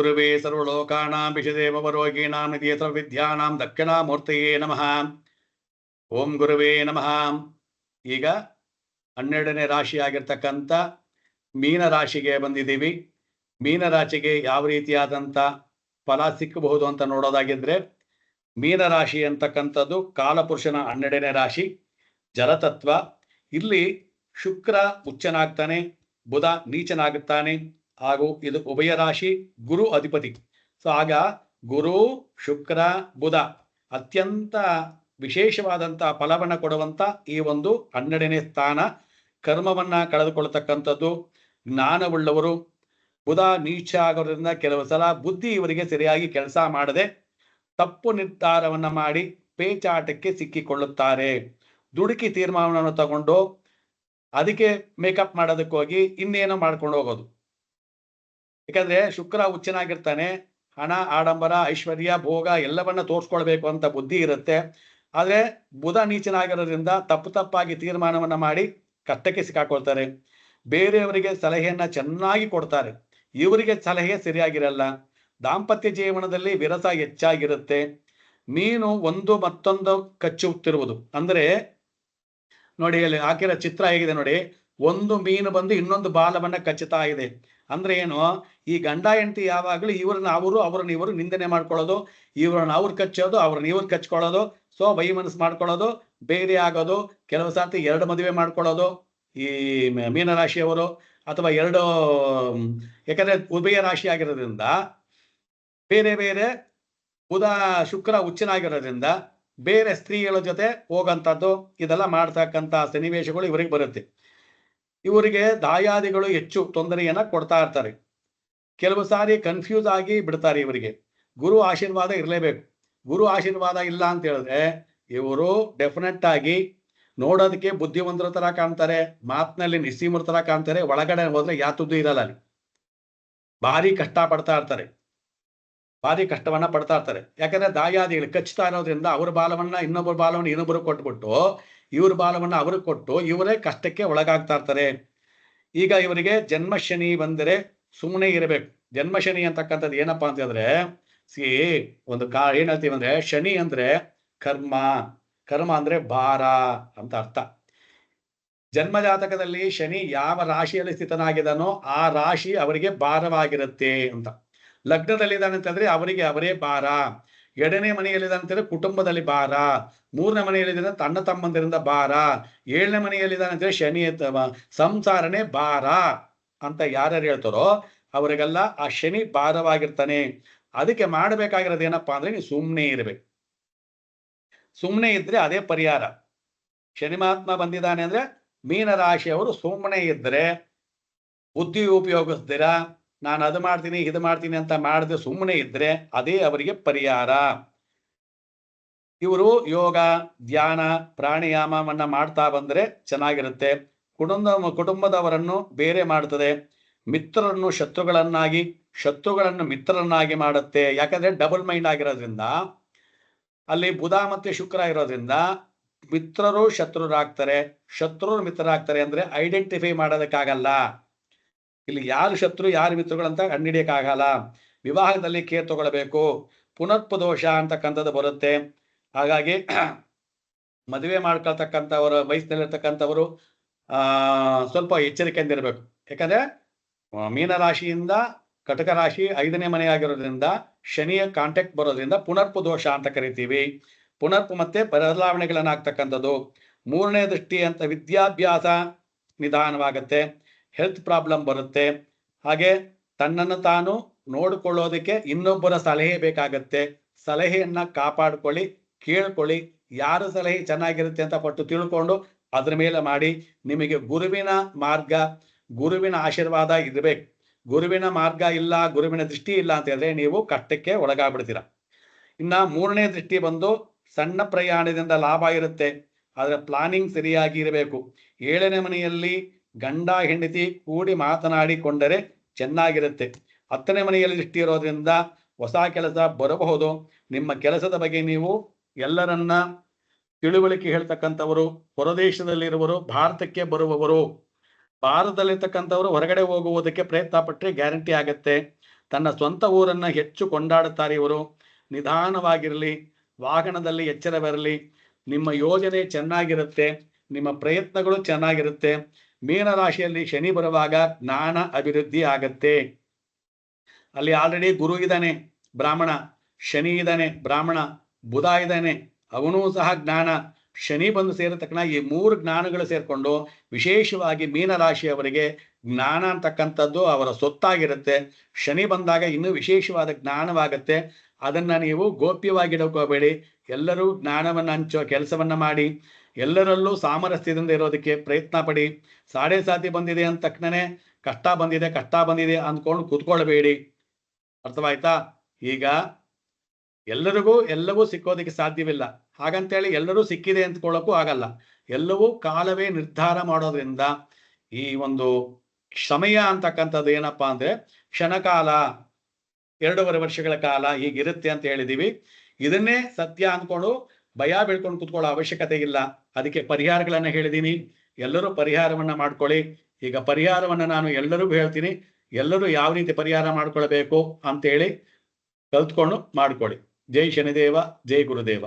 ಗುರುವೇ ಸರ್ವಲೋಕಾನಾಂ ವಿಷದೇವರೋಗೀಣಾಂ ನಿಧಿಯ ವಿದ್ಯಾನಾಂ ದಕ್ಷಿಣಾಮೂರ್ತಯೇ ನಮಃ ಓಂ ಗುರುವೇ ನಮಃ ಈಗ ಹನ್ನೆರಡನೇ ರಾಶಿಯಾಗಿರ್ತಕ್ಕಂಥ ಮೀನ ರಾಶಿಗೆ ಬಂದಿದ್ದೀವಿ. ಮೀನ ರಾಶಿಗೆ ಯಾವ ರೀತಿಯಾದಂಥ ಫಲ ಸಿಕ್ಕಬಹುದು ಅಂತ ನೋಡೋದಾಗಿದ್ರೆ ಮೀನ ರಾಶಿ ಅಂತಕ್ಕಂಥದ್ದು ಕಾಲಪುರುಷನ ಹನ್ನೆರಡನೇ ರಾಶಿ ಜಲತತ್ವ ಇಲ್ಲಿ ಶುಕ್ರ ಉಚ್ಚನಾಗ್ತಾನೆ, ಬುಧ ನೀಚನಾಗುತ್ತಾನೆ ಹಾಗೂ ಇದು ಉಭಯ ರಾಶಿ ಗುರು ಅಧಿಪತಿ. ಸೊ, ಆಗ ಗುರು, ಶುಕ್ರ, ಬುಧ ಅತ್ಯಂತ ವಿಶೇಷವಾದಂಥ ಫಲವನ್ನು ಕೊಡುವಂತ ಈ ಒಂದು ಹನ್ನೆರಡನೇ ಸ್ಥಾನ ಕರ್ಮವನ್ನ ಕಳೆದುಕೊಳ್ತಕ್ಕಂಥದ್ದು ಜ್ಞಾನವುಳ್ಳವರು. ಬುಧ ನೀಚ ಆಗೋದ್ರಿಂದ ಕೆಲವು ಸಲ ಬುದ್ಧಿ ಇವರಿಗೆ ಸರಿಯಾಗಿ ಕೆಲಸ ಮಾಡದೆ ತಪ್ಪು ನಿರ್ಧಾರವನ್ನ ಮಾಡಿ ಪೇಚಾಟಕ್ಕೆ ಸಿಕ್ಕಿಕೊಳ್ಳುತ್ತಾರೆ. ದುಡುಕಿ ತೀರ್ಮಾನವನ್ನು ತಗೊಂಡು ಅದಕ್ಕೆ ಮೇಕಪ್ ಮಾಡೋದಕ್ಕೋಗಿ ಇನ್ನೇನೋ ಮಾಡ್ಕೊಂಡು ಹೋಗೋದು. ಯಾಕಂದ್ರೆ ಶುಕ್ರ ಹುಚ್ಚನಾಗಿರ್ತಾನೆ, ಹಣ, ಆಡಂಬರ, ಐಶ್ವರ್ಯ, ಭೋಗ ಎಲ್ಲವನ್ನ ತೋರಿಸ್ಕೊಳ್ಬೇಕು ಅಂತ ಬುದ್ಧಿ ಇರುತ್ತೆ. ಆದ್ರೆ ಬುಧ ನೀಚನಾಗಿರೋದ್ರಿಂದ ತಪ್ಪು ತಪ್ಪಾಗಿ ತೀರ್ಮಾನವನ್ನ ಮಾಡಿ ಕಷ್ಟಕ್ಕೆ ಸಿಕ್ಕಾಕೊಳ್ತಾರೆ. ಬೇರೆಯವರಿಗೆ ಸಲಹೆಯನ್ನ ಚೆನ್ನಾಗಿ ಕೊಡ್ತಾರೆ. ಇವರಿಗೆ ಸಲಹೆ ಸರಿಯಾಗಿರಲ್ಲ. ದಾಂಪತ್ಯ ಜೀವನದಲ್ಲಿ ವಿರಸ ಹೆಚ್ಚಾಗಿರುತ್ತೆ. ಮೀನು ಒಂದು ಮತ್ತೊಂದು ಕಚ್ಚುತ್ತಿರುವುದು ಅಂದ್ರೆ ನೋಡಿ ಅಲ್ಲಿ ಹಾಕಿರೋ ಚಿತ್ರ ಹೇಗಿದೆ ನೋಡಿ. ಒಂದು ಮೀನು ಬಂದು ಇನ್ನೊಂದು ಬಾಲವನ್ನ ಕಚ್ಚುತ್ತಾ ಇದೆ. ಅಂದ್ರೆ ಏನು? ಈ ಗಂಡ ಹೆಂಡತಿ ಯಾವಾಗಲೂ ಇವ್ರನ್ನ ಅವರು, ಅವ್ರನ್ನ ಇವರು ನಿಂದನೆ ಮಾಡ್ಕೊಳ್ಳೋದು, ಇವ್ರನ್ನ ಅವ್ರು ಕಚ್ಚೋದು, ಅವ್ರನ್ನ ಇವ್ರು ಕಚ್ಕೊಳ್ಳೋದು, ಸೊ ಬೈ ಮನಸ್ಸು ಮಾಡ್ಕೊಳ್ಳೋದು, ಬೇರೆ ಆಗೋದು, ಕೆಲವು ಸಾರ್ತಿ ಎರಡು ಮದುವೆ ಮಾಡ್ಕೊಳ್ಳೋದು, ಈ ಮೀನರಾಶಿಯವರು ಅಥವಾ ಎರಡು ಯಾಕಂದ್ರೆ ಉಭಯ ರಾಶಿ ಆಗಿರೋದ್ರಿಂದ, ಬೇರೆ ಬೇರೆ ಉದಾ ಶುಕ್ರ ಹುಚ್ಚನಾಗಿರೋದ್ರಿಂದ ಬೇರೆ ಸ್ತ್ರೀಗಳ ಜೊತೆ ಹೋಗಂಥದ್ದು, ಇದೆಲ್ಲ ಮಾಡ್ತಕ್ಕಂಥ ಸನ್ನಿವೇಶಗಳು ಇವರಿಗೆ ಬರುತ್ತೆ. ಇವರಿಗೆ ದಾಯಾದಿಗಳು ಹೆಚ್ಚು ತೊಂದರೆಯನ್ನ ಕೊಡ್ತಾ ಇರ್ತಾರೆ. ಕೆಲವು ಸಾರಿ ಕನ್ಫ್ಯೂಸ್ ಆಗಿ ಬಿಡ್ತಾರೆ ಇವರಿಗೆ. ಗುರು ಆಶೀರ್ವಾದ ಇರಲೇಬೇಕು. ಗುರು ಆಶೀರ್ವಾದ ಇಲ್ಲ ಅಂತ ಹೇಳಿದ್ರೆ ಇವರು ಡೆಫಿನೆಟ್ ಆಗಿ ನೋಡೋದಕ್ಕೆ ಬುದ್ಧಿವಂತರ ತರ ಕಾಣ್ತಾರೆ, ಮಾತಿನಲ್ಲಿ ನಿಸ್ಸೀಮರ ತರ ಕಾಣ್ತಾರೆ, ಒಳಗಡೆ ಹೋದ್ರೆ ಯಾತದ್ದು ಇರಲ್ಲ ಅಲ್ಲಿ. ಭಾರಿ ಕಷ್ಟ ಪಡ್ತಾ ಇರ್ತಾರೆ. ಭಾರಿ ಕಷ್ಟವನ್ನ ಪಡ್ತಾ ಇರ್ತಾರೆ. ಯಾಕಂದ್ರೆ ದಾಯಾದಿಗಳು ಕಚ್ತಾ ಇರೋದ್ರಿಂದ ಅವ್ರ ಬಾಲವನ್ನ ಇನ್ನೊಬ್ಬರ ಬಾಲವನ್ನ ಇನ್ನೊಬ್ಬರು ಕೊಟ್ಬಿಟ್ಟು ಇವ್ರ ಬಾಲವನ್ನು ಅವರು ಕೊಟ್ಟು ಇವರೇ ಕಷ್ಟಕ್ಕೆ ಒಳಗಾಗ್ತಾ ಇರ್ತಾರೆ. ಈಗ ಇವರಿಗೆ ಜನ್ಮ ಶನಿ ಬಂದರೆ ಸುಮ್ಮನೆ ಇರಬೇಕು. ಜನ್ಮ ಶನಿ ಅಂತಕ್ಕಂಥದ್ದು ಏನಪ್ಪಾ ಅಂತ ಹೇಳಿದ್ರೆ, ಸಿ, ಒಂದು ಕಾ, ಏನ್ ಹೇಳ್ತೀವಿ ಅಂದ್ರೆ, ಶನಿ ಅಂದ್ರೆ ಕರ್ಮ. ಕರ್ಮ ಅಂದ್ರೆ ಭಾರ ಅಂತ ಅರ್ಥ. ಜನ್ಮ ಜಾತಕದಲ್ಲಿ ಶನಿ ಯಾವ ರಾಶಿಯಲ್ಲಿ ಸ್ಥಿತನಾಗಿದ್ದಾನೋ ಆ ರಾಶಿ ಅವರಿಗೆ ಭಾರವಾಗಿರುತ್ತೆ ಅಂತ. ಲಗ್ನದಲ್ಲಿದ್ದಾನೆ ಅಂತಂದ್ರೆ ಅವರಿಗೆ ಅವರೇ ಭಾರ. ಎರಡನೇ ಮನೆಯಲ್ಲಿದೆ ಅಂತಂದ್ರೆ ಕುಟುಂಬದಲ್ಲಿ ಭಾರ. ಮೂರನೇ ಮನೆಯಲ್ಲಿದ್ದಾನೆ ತನ್ನ ತಮ್ಮಂದಿರಿಂದ ಭಾರ. ಏಳನೇ ಮನೆಯಲ್ಲಿದ್ದಾನೆ ಅಂದ್ರೆ ಶನಿ ಸಂಸಾರನೇ ಭಾರ ಅಂತ ಯಾರ್ಯಾರು ಹೇಳ್ತಾರೋ ಅವರಿಗೆಲ್ಲ ಆ ಶನಿ ಭಾರವಾಗಿರ್ತಾನೆ. ಅದಕ್ಕೆ ಮಾಡಬೇಕಾಗಿರೋದು ಏನಪ್ಪಾ ಅಂದ್ರೆ ನೀವು ಸುಮ್ಮನೆ ಇರಬೇಕು. ಸುಮ್ಮನೆ ಇದ್ರೆ ಅದೇ ಪರಿಹಾರ. ಶನಿ ಮಹಾತ್ಮ ಬಂದಿದ್ದಾನೆ ಅಂದ್ರೆ ಮೀನರಾಶಿಯವರು ಸುಮ್ಮನೆ ಇದ್ರೆ ಬುದ್ಧಿ ಉಪಯೋಗಿಸ್ದಿರ ನಾನು ಅದು ಮಾಡ್ತೀನಿ, ಇದು ಮಾಡ್ತೀನಿ ಅಂತ ಮಾಡದೆ ಸುಮ್ಮನೆ ಇದ್ರೆ ಅದೇ ಅವರಿಗೆ ಪರಿಹಾರ. ಇವರು ಯೋಗ, ಧ್ಯಾನ ಪ್ರಾಣಾಯಾಮವನ್ನ ಮಾಡ್ತಾ ಬಂದ್ರೆ ಚೆನ್ನಾಗಿರುತ್ತೆ. ಕುಟುಂಬ, ಕುಟುಂಬದವರನ್ನು ಬೇರೆ ಮಾಡ್ತದೆ. ಮಿತ್ರರನ್ನು ಶತ್ರುಗಳನ್ನಾಗಿ, ಶತ್ರುಗಳನ್ನು ಮಿತ್ರರನ್ನಾಗಿ ಮಾಡುತ್ತೆ. ಯಾಕಂದ್ರೆ ಡಬಲ್ ಮೈಂಡ್ ಆಗಿರೋದ್ರಿಂದ, ಅಲ್ಲಿ ಬುಧ ಮತ್ತೆ ಶುಕ್ರ ಇರೋದ್ರಿಂದ ಮಿತ್ರರು ಶತ್ರುರಾಗ್ತಾರೆ. ಶತ್ರುರು ಮಿತ್ರರಾಗ್ತಾರೆ ಅಂದ್ರೆ ಐಡೆಂಟಿಫೈ ಮಾಡೋದಕ್ಕಾಗಲ್ಲ. ಇಲ್ಲಿ ಯಾರು ಶತ್ರು, ಯಾರು ಮಿತ್ರಗಳು ಅಂತ ಕಂಡಿಡಿಯಕ್ಕಾಗಲ್ಲ ವಿವಾಹದಲ್ಲಿ ಕೇರ್ ತಗೊಳ್ಬೇಕು. ಪುನರ್ಪ ದೋಷ ಅಂತಕ್ಕಂಥದ್ದು ಬರುತ್ತೆ. ಹಾಗಾಗಿ ಮದುವೆ ಮಾಡ್ಕೊಳ್ತಕ್ಕಂಥವರು, ವಯಸ್ಸಿನಲ್ಲಿರ್ತಕ್ಕಂಥವರು ಸ್ವಲ್ಪ ಎಚ್ಚರಿಕೆಯಿಂದ ಇರಬೇಕು. ಯಾಕಂದ್ರೆ ಮೀನರಾಶಿಯಿಂದ ಕಟಕ ರಾಶಿ ಐದನೇ ಮನೆ ಆಗಿರೋದ್ರಿಂದ, ಶನಿಯ ಕಾಂಟ್ಯಾಕ್ಟ್ ಬರೋದ್ರಿಂದ ಪುನರ್ಪ ದೋಷ ಅಂತ ಕರಿತೀವಿ. ಪುನರ್ಪ ಮತ್ತೆ ಬದಲಾವಣೆಗಳನ್ನಾಗ್ತಕ್ಕಂಥದ್ದು. ಮೂರನೇ ದೃಷ್ಟಿ ಅಂತ ವಿದ್ಯಾಭ್ಯಾಸ ನಿಧಾನವಾಗುತ್ತೆ. ಹೆಲ್ತ್ ಪ್ರಾಬ್ಲಮ್ ಬರುತ್ತೆ. ಹಾಗೆ ತನ್ನನ್ನು ತಾನು ನೋಡಿಕೊಳ್ಳೋದಕ್ಕೆ ಇನ್ನೊಬ್ಬರ ಸಲಹೆ ಬೇಕಾಗತ್ತೆ. ಸಲಹೆಯನ್ನ ಕಾಪಾಡ್ಕೊಳ್ಳಿ, ಕೇಳ್ಕೊಳ್ಳಿ, ಯಾರ ಸಲಹೆ ಚೆನ್ನಾಗಿರುತ್ತೆ ಅಂತ ಪಟ್ಟು ತಿಳ್ಕೊಂಡು ಅದ್ರ ಮೇಲೆ ಮಾಡಿ. ನಿಮಗೆ ಗುರುವಿನ ಮಾರ್ಗ, ಗುರುವಿನ ಆಶೀರ್ವಾದ ಇರಬೇಕು. ಗುರುವಿನ ಮಾರ್ಗ ಇಲ್ಲ, ಗುರುವಿನ ದೃಷ್ಟಿ ಇಲ್ಲ ಅಂತ ಹೇಳಿದ್ರೆ ನೀವು ಕಷ್ಟಕ್ಕೆ ಒಳಗಾಗ್ಬಿಡ್ತೀರ. ಇನ್ನ ಮೂರನೇ ದೃಷ್ಟಿ ಬಂದು ಸಣ್ಣ ಪ್ರಯಾಣದಿಂದ ಲಾಭ ಇರುತ್ತೆ. ಆದರೆ ಪ್ಲಾನಿಂಗ್ ಸರಿಯಾಗಿ ಇರಬೇಕು. ಏಳನೇ ಮನೆಯಲ್ಲಿ ಗಂಡ ಹೆಂಡತಿ ಕೂಡಿ ಮಾತನಾಡಿಕೊಂಡರೆ ಚೆನ್ನಾಗಿರುತ್ತೆ. ಹತ್ತನೇ ಮನೆಯಲ್ಲಿ ದೃಷ್ಟಿ ಇರೋದ್ರಿಂದ ಹೊಸ ಕೆಲಸ ಬರಬಹುದು. ನಿಮ್ಮ ಕೆಲಸದ ಬಗ್ಗೆ ನೀವು ಎಲ್ಲರನ್ನ ತಿಳುವಳಿಕೆ ಹೇಳ್ತಕ್ಕಂಥವರು, ಹೊರದೇಶದಲ್ಲಿರುವರು, ಭಾರತಕ್ಕೆ ಬರುವವರು, ಭಾರತದಲ್ಲಿರ್ತಕ್ಕಂಥವರು ಹೊರಗಡೆ ಹೋಗುವುದಕ್ಕೆ ಪ್ರಯತ್ನ ಪಟ್ಟರೆ ಗ್ಯಾರಂಟಿ ಆಗತ್ತೆ. ತನ್ನ ಸ್ವಂತ ಊರನ್ನ ಹೆಚ್ಚು ಕೊಂಡಾಡುತ್ತಾರೆ ಇವರು. ನಿಧಾನವಾಗಿರಲಿ, ವಾಹನದಲ್ಲಿ ಎಚ್ಚರ ಬರಲಿ ನಿಮ್ಮ ಯೋಜನೆ ಚೆನ್ನಾಗಿರುತ್ತೆ. ನಿಮ್ಮ ಪ್ರಯತ್ನಗಳು ಚೆನ್ನಾಗಿರುತ್ತೆ. ಮೀನರಾಶಿಯಲ್ಲಿ ಶನಿ ಬರುವಾಗ ಜ್ಞಾನ ಅಭಿವೃದ್ಧಿ ಆಗತ್ತೆ. ಅಲ್ಲಿ ಆಲ್ರೆಡಿ ಗುರು ಇದ್ದಾನೆ, ಬ್ರಾಹ್ಮಣ, ಶನಿ ಇದ್ದಾನೆ, ಬ್ರಾಹ್ಮಣ, ಬುಧ ಇದ್ದಾನೆ, ಅವನೂ ಸಹ ಜ್ಞಾನ. ಶನಿ ಬಂದು ಸೇರಿದ ತಕ್ಷಣ ಈ ಮೂರು ಜ್ಞಾನಗಳು ಸೇರಿಕೊಂಡು ವಿಶೇಷವಾಗಿ ಮೀನರಾಶಿಯವರಿಗೆ ಜ್ಞಾನ ಅಂತಕ್ಕಂಥದ್ದು ಅವರ ಸೊತ್ತಾಗಿರುತ್ತೆ ಶನಿ ಬಂದಾಗ ಇನ್ನೂ ವಿಶೇಷವಾದ ಜ್ಞಾನವಾಗುತ್ತೆ. ಅದನ್ನ ನೀವು ಗೋಪ್ಯವಾಗಿಡಕೋಬೇಡಿ ಎಲ್ಲರೂ ಜ್ಞಾನವನ್ನು ಹಂಚೋ, ಕೆಲಸವನ್ನ ಮಾಡಿ. ಎಲ್ಲರಲ್ಲೂ ಸಾಮರಸ್ಯದಿಂದ ಇರೋದಕ್ಕೆ ಪ್ರಯತ್ನ ಪಡಿ. ಸಾಡೆ ಸಾತಿ ಬಂದಿದೆ ಅಂದ ತಕ್ಷಣನೇ ಕಷ್ಟ ಬಂದಿದೆ ಕಷ್ಟ ಬಂದಿದೆ ಅಂದ್ಕೊಂಡು ಕೂತ್ಕೊಳ್ಬೇಡಿ. ಅರ್ಥವಾಯ್ತಾ? ಈಗ ಎಲ್ಲರಿಗೂ, ಎಲ್ಲವೂ ಸಿಕ್ಕೋದಕ್ಕೆ ಸಾಧ್ಯವಿಲ್ಲ. ಹಾಗಂತೇಳಿ ಎಲ್ಲರೂ ಸಿಕ್ಕಿದೆ ಅಂದ್ಕೊಳ್ಳೋಕ್ಕೂ ಆಗಲ್ಲ. ಎಲ್ಲವೂ ಕಾಲವೇ ನಿರ್ಧಾರ ಮಾಡೋದ್ರಿಂದ ಈ ಒಂದು ಸಮಯ ಅಂತಕ್ಕಂಥದ್ದು ಏನಪ್ಪಾ ಅಂದ್ರೆ ಕ್ಷಣಕಾಲ, ಎರಡೂವರೆ ವರ್ಷಗಳ ಕಾಲ ಹೀಗಿರುತ್ತೆ ಅಂತ ಹೇಳಿದೀವಿ. ಇದನ್ನೇ ಸತ್ಯ ಅಂದ್ಕೊಂಡು ಭಯ ಬೀಳ್ಕೊಂಡು ಕುತ್ಕೊಳ್ಳೋ ಅವಶ್ಯಕತೆ ಇಲ್ಲ. ಅದಕ್ಕೆ ಪರಿಹಾರಗಳನ್ನ ಹೇಳಿದ್ದೀನಿ ಎಲ್ಲರೂ ಪರಿಹಾರವನ್ನ ಮಾಡ್ಕೊಳ್ಳಿ. ಈಗ ಪರಿಹಾರವನ್ನ ನಾನು ಎಲ್ಲರಿಗೂ ಹೇಳ್ತೀನಿ. ಎಲ್ಲರೂ ಯಾವ ರೀತಿ ಪರಿಹಾರ ಮಾಡ್ಕೊಳ್ಬೇಕು ಅಂತೇಳಿ ಕಲ್ತ್ಕೊಂಡು ಮಾಡ್ಕೊಳ್ಳಿ. ಜೈ ಶನಿದೇವ, ಜೈ ಗುರುದೇವ.